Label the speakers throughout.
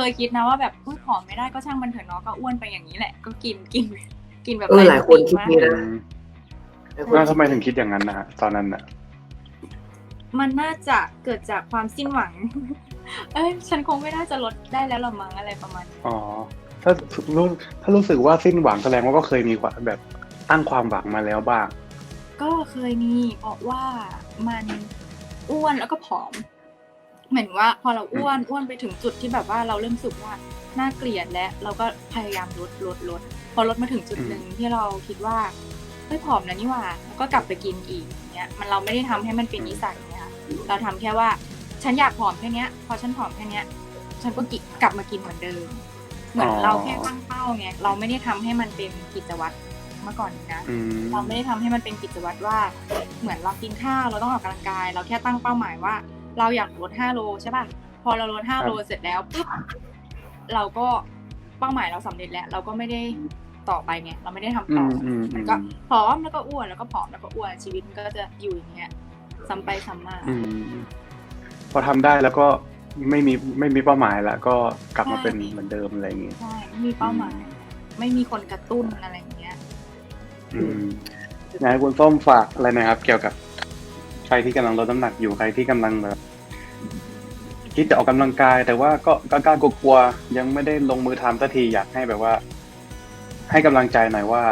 Speaker 1: เคยคิดนะว่าแบบอุ้ยผอมไม่ได้ก็ช่างมันเถอะเนาะก็อ้วนไปอย่างนี้แหละ ก็กินกิน กินแบบ
Speaker 2: เออหลายคนคิด
Speaker 1: มาก
Speaker 2: นี้
Speaker 3: อื
Speaker 2: นะ
Speaker 3: ม
Speaker 2: หลายคน
Speaker 3: แล้วทำไมถึงคิดอย่างนั้นนะฮะตอนนั้นน่ะ
Speaker 1: มันน่าจะเกิดจากความสิ้นหวัง เอ้ยฉันคงไม่น่าจะลดได้แล้วหรอมั้งอะไรประมาณนี้
Speaker 3: อ๋อถ้ารู้ถ้ารู้สึกว่าสิ้นหวังแสดงว่าก็เคยมีความแบบตั้งความหวังมาแล้วบ้าง
Speaker 1: ก็เคยมีเพราะว่ามันอ้วนแล้วก็ผอม เหมือนว่าพอเราอ้วนอ้วนไปถึงจุดที่แบบว่าเราเริ่มรู้สึกว่าน่าเกลียดแล้วเราก็พยายามลดลดลดพอลดมาถึงจุดหนึ่งที่เราคิดว่าเฮ้ยผอมแล้วนี่หว่าแล้วก็กลับไปกินอีกอย่างเงี้ยมันเราไม่ได้ทำให้มันเป็นนิสัยเนี่ยค่ะเราทำแค่ว่าฉันอยากผอมแค่เนี้ยพอฉันผอมแค่เนี้ยฉันก็กิกลับมากินเหมือนเดิม เหมือน
Speaker 3: อ๋อ
Speaker 1: เราแค่ตั้งเป้าไงเราไม่ได้ทำให้มันเป็นกิจวัตรเมื่อก่อนนี้นะ
Speaker 3: อืม
Speaker 1: เราไม่ได้ทำให้มันเป็นกิจวัตรว่า เหมือนเรากินข้าวเราต้องออกกำลังกาย เราแค่ตั้งเป้าหมายว่า เราอยากลด5โลใช่ป่ะ พอเราลด5โลเสร็จแล้วปุ๊บเราก็เป้าหมายเราสำเร็จแล้ว เราก็ไม่ได้ต่อไปไงเราไม่ได้ทำ
Speaker 3: อื
Speaker 1: ต่อ
Speaker 3: ม
Speaker 1: อ
Speaker 3: อืม
Speaker 1: มันก็ผอมแล้วก็อ้วนแล้วก็ผอมแล้วก็อ้วนชีวิตมันก็จะอยู่อย่างเงี้ยซ้ำไปซ้ำมา
Speaker 3: อืมพอทำได้แล้วก็ไม่มีไม่มีเป้าหมายละก็กลับมาเป็นเหมือนเดิมอะไรอย่างงี้
Speaker 1: ใช่ไม่มีเป้าหมาย ไม่มีคนกระตุ้นอะไรอย่างเงี้ย
Speaker 3: อืมอยากให้คุณส้มฝากอะไรนะครับ เกี่ยวกับ ใครที่กำลังลดน้ำหนักอยู่ใครที่กำลังแบบคิดจะออกกำลังกาย แต่ว่าก็กล้ากลัวๆยังไม่ได้ลงมือทำสักทีอยากให้แบบว่า ให้กำลังใจหน่อยว่า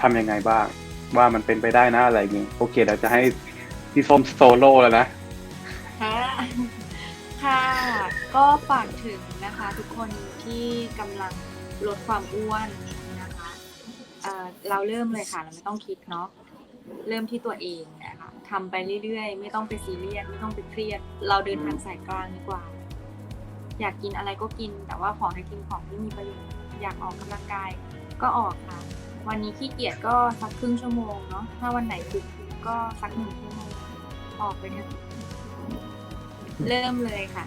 Speaker 3: ทำยังไงบ้าง ว่ามันเป็นไปได้นะอะไรอย่างงี้โอเคเดี๋ยวจะให้พี่ส้มโซโล่แล้วนะ
Speaker 1: ค่ะค่ะก็ฝากถึงนะคะ ทุกคนที่กำลังลดความอ้วนนะคะเอ่อเราเริ่มเลยค่ะ เราไม่ต้องคิดเนาะเริ่มที่ตัวเอง ทำไปเรื่อยๆ ไม่ต้องไปซีเรียสไม่ต้องไปเครียด เราเดินทางสายกลางดีกว่า อยากกินอะไรก็กิน แต่ว่าขอให้กินของที่มีประโยชน์อยากออกกำลังกายก็ออกค่ะ วันนี้ขี้เกียจก็สักครึ่งชั่วโมงเนาะถ้าวันไหนฝึกก็สักหนึ่งชั่วโมงออกไปเถอะเริ่มเลยค่ะ